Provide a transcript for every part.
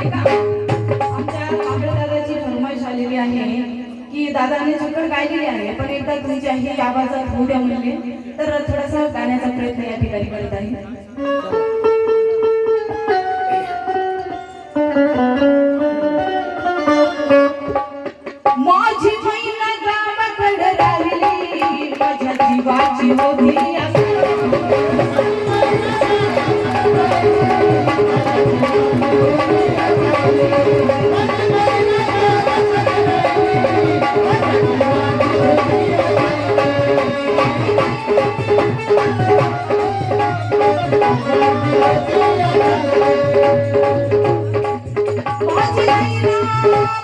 आमच्या आंबे दादाची फरमाईश आलेली आहे. की दादाने झुकड गायलेली आहे पण एकदा तुमच्या ही आवाजात होऊ द्या म्हणले तर थोडासा गाण्याचा प्रयत्न या ठिकाणी करत आहे. माझी बहीण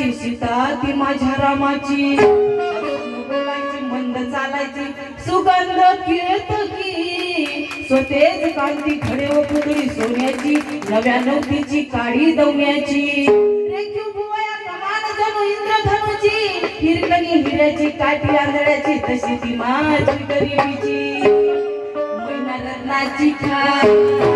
रामाची सीता ती माझ्या रामाची. बोलायची मंद चालायची. सुगंध कीर्तकी स्वतेज कांती खडे व पुतळी सोन्याची. नव्या नवतीची काळी दवण्याची हिरकणी हिऱ्याची काठी आंधळ्याची तशी ती माझी गरिबीची. मैना रत्नाची खा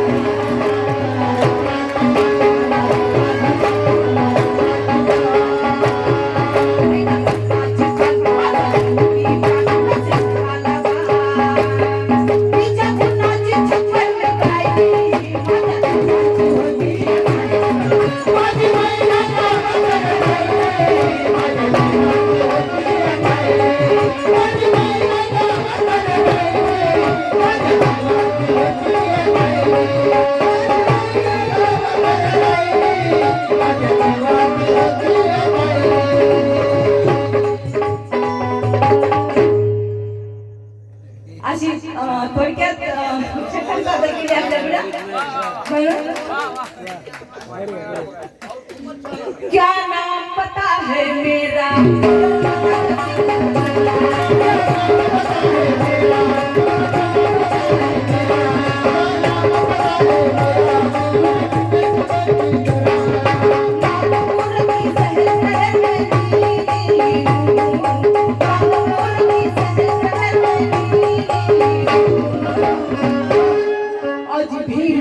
क्या नाम पता है मेरा?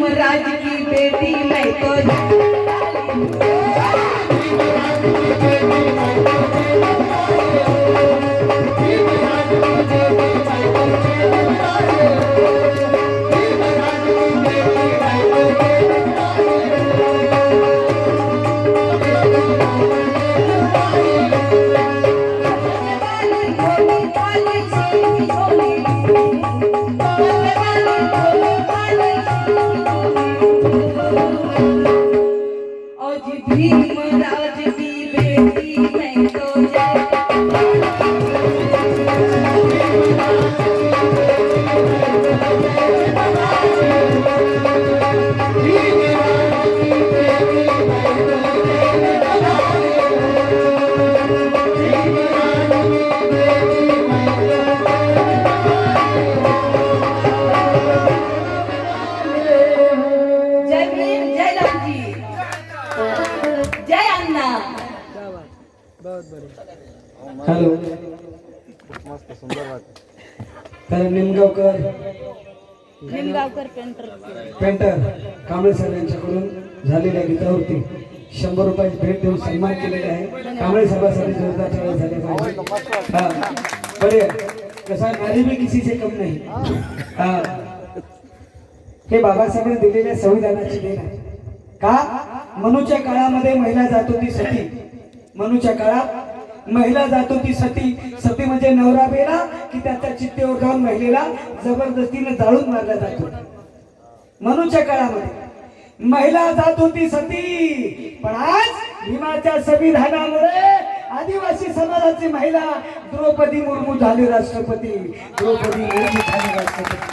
आज की बेटी मैं तो आज हॅलो. तर Nimgaonkar. Nimgaonkar painter. Painter Kamble sir यांच्याकडून झालेल्या गीतावरती शंभर रुपयाची भेट देऊन सन्मान केलेला आहे. कांबळे साहेबांसाठी जोरदार टाळ्या झाल्या पाहिजे. हा. बरे कसा भी किसी से कम नाही. हा. हे बाबासाहेबांनी दिलेल्या संविधानाची देण आहे. का? मनूच्या काळामध्ये महिला जात होती सती. मनूच्या काळात महिला जात होती सती. सती म्हणजे नवरा बेला की त्याच्या चित्तेवर जाऊन महिलेला जबरदस्तीने जाळून मारला जात होता. मनूच्या काळामध्ये महिला जात होती सती. पण आज भीमाच्या संविधानामुळे आदिवासी समाजाची महिला द्रौपदी मुर्मू झाली राष्ट्रपती. द्रौपदी मुर्मू झाली राष्ट्रपती.